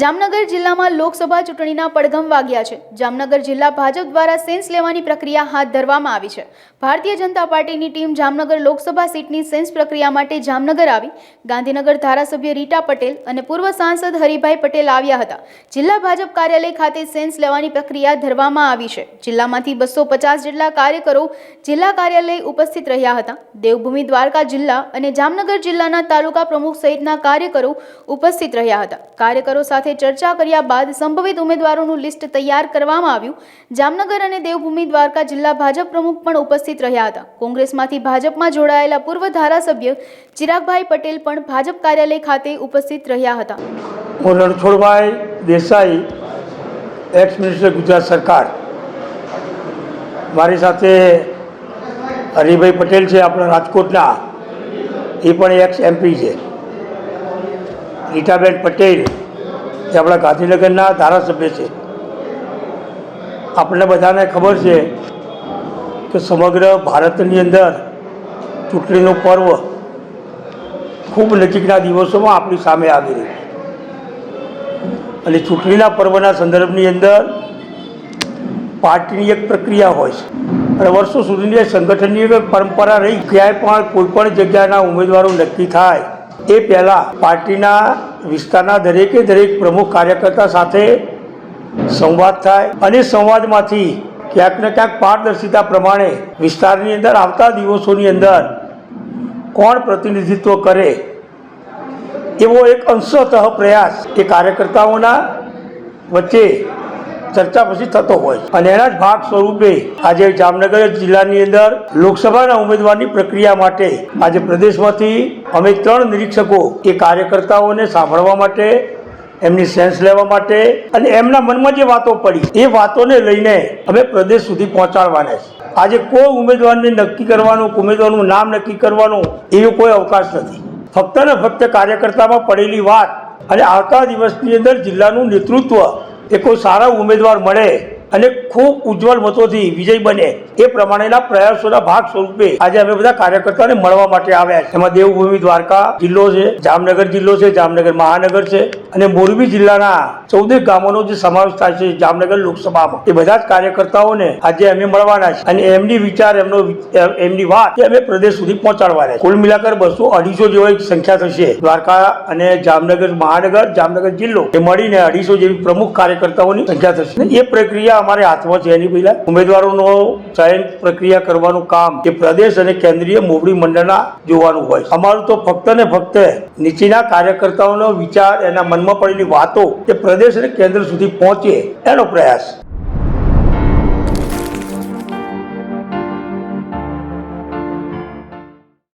જામનગર જિલ્લામાં લોકસભા ચૂંટણીના પડઘમ વાગ્યા છે. જામનગર જિલ્લા ભાજપ દ્વારા સેન્સ લેવાની પ્રક્રિયા હાથ ધરવામાં આવી છે. ભારતીય જનતા પાર્ટીની ટીમ જામનગર લોકસભા સીટની સેન્સ પ્રક્રિયા માટે જામનગર આવી. ગાંધીનગર ધારાસભ્ય રીટા પટેલ અને પૂર્વ સાંસદ હરિભાઈ પટેલ આવ્યા હતા. જિલ્લા ભાજપ કાર્યાલય ખાતે સેન્સ લેવાની પ્રક્રિયા ધરવામાં આવી છે. જિલ્લામાંથી બસો પચાસ જેટલા કાર્યકરો જિલ્લા કાર્યાલય ઉપસ્થિત રહ્યા હતા. દેવભૂમિ દ્વારકા જિલ્લા અને જામનગર જિલ્લાના તાલુકા પ્રમુખ સહિતના કાર્યકરો ઉપસ્થિત રહ્યા હતા. કાર્યકરો સાથે ચર્ચા કર્યા બાદ સંભવિત ઉમેદવારોનું લિસ્ટ તૈયાર કરવામાં આવ્યું. જામનગર અને દેવભૂમિ દ્વારકા જિલ્લા ભાજપ પ્રમુખ પણ ઉપસ્થિત રહ્યા હતા. કોંગ્રેસમાંથી ભાજપમાં જોડાયેલા પૂર્વ ધારાસભ્ય ચિરાગભાઈ પટેલ પણ ભાજપ કાર્યાલય ખાતે ઉપસ્થિત રહ્યા હતા. હું દેસાઈ એક્સ મિનિસ્ટર ગુજરાત સરકાર. મારી સાથે હરિભાઈ પટેલ છે, આપણા રાજકોટના. એ પણ એક્સ એમપી છે. રીટાબેન પટેલ જે આપણા ગાંધીનગરના ધારાસભ્ય છે. આપણને બધાને ખબર છે કે સમગ્ર ભારતની અંદર ચૂંટણીનું પર્વ ખૂબ નજીકના દિવસોમાં આપણી સામે આવી રહ્યું અને ચૂંટણીના પર્વના સંદર્ભની અંદર પાર્ટીની એક પ્રક્રિયા હોય છે. અને વર્ષો સુધીની સંગઠનની પરંપરા રહી. ક્યાંય પણ કોઈ પણ જગ્યાના ઉમેદવારો નક્કી થાય એ પહેલાં પાર્ટીના વિસ્તારના દરેકે દરેક પ્રમુખ કાર્યકર્તા સાથે સંવાદ થાય અને સંવાદમાંથી ક્યાંક ને ક્યાંક પારદર્શિતા પ્રમાણે વિસ્તારની અંદર આવતા દિવસોની અંદર કોણ પ્રતિનિધિત્વ કરે એવો એક અંશતઃ પ્રયાસ એ કાર્યકર્તાઓના વચ્ચે ચર્ચા પછી થતો હોય. અને એના જ ભાગ સ્વરૂપે આજે જામનગર જિલ્લાની અંદર લોકસભાના ઉમેદવારની પ્રક્રિયા માટે આજે પ્રદેશમાંથી અમે ત્રણ નિરીક્ષકો એ કાર્યકર્તાઓને સાંભળવા માટે, એમની સેન્સ લેવા માટે અને એમના મનમાં જે વાતો પડી, એ વાતોને લઈને અમે પ્રદેશ સુધી પહોંચાડવાના છે આજે કોઈ ઉમેદવારને નક્કી કરવાનું ઉમેદવારનું નામ નક્કી કરવાનું એવો કોઈ અવકાશ નથી ફક્ત ને ફક્ત કાર્યકર્તામાં પડેલી વાત અને આવતા દિવસની અંદર જિલ્લાનું નેતૃત્વ એ કોઈ સારા ઉમેદવાર મળે અને ખૂબ ઉજ્જવળ મતોથી વિજય બને. એ પ્રમાણેના પ્રયાસોના ભાગ સ્વરૂપે આજે અમે બધા કાર્યકર્તાને મળવા માટે આવ્યા છે. એમાં દેવભૂમિ દ્વારકા જિલ્લો છે, જામનગર જિલ્લો છે, જામનગર મહાનગર છે અને મોરબી જિલ્લાના ચૌદેક ગામોનો જે સમાવેશ થાય છે જામનગર લોકસભામાં. એ બધા જ કાર્યકર્તાઓને આજે અમે મળવાના છે અને એમની વિચાર, એમનો એમની વાત એ અમે પ્રદેશ સુધી પહોંચાડવાના કુલ મિલાકર બસો અઢીસો જેવી સંખ્યા થશે. દ્વારકા અને જામનગર, મહાનગર, જામનગર જિલ્લો એ મળીને અઢીસો જેવી પ્રમુખ કાર્યકર્તાઓની સંખ્યા થશે. એ પ્રક્રિયા અમારે હાથમાં છે એની પહેલા. ઉમેદવારોનો ચયન પ્રક્રિયા કરવાનું કામ એ પ્રદેશ અને કેન્દ્રીય મોવડી મંડળના જોવાનું હોય. અમારું તો ફક્ત ને ફક્ત નીચેના કાર્યકર્તાઓનો વિચાર, એના મનમાં પડેલી વાતો તે પ્રદેશ અને કેન્દ્ર સુધી પહોંચે એનો પ્રયાસ.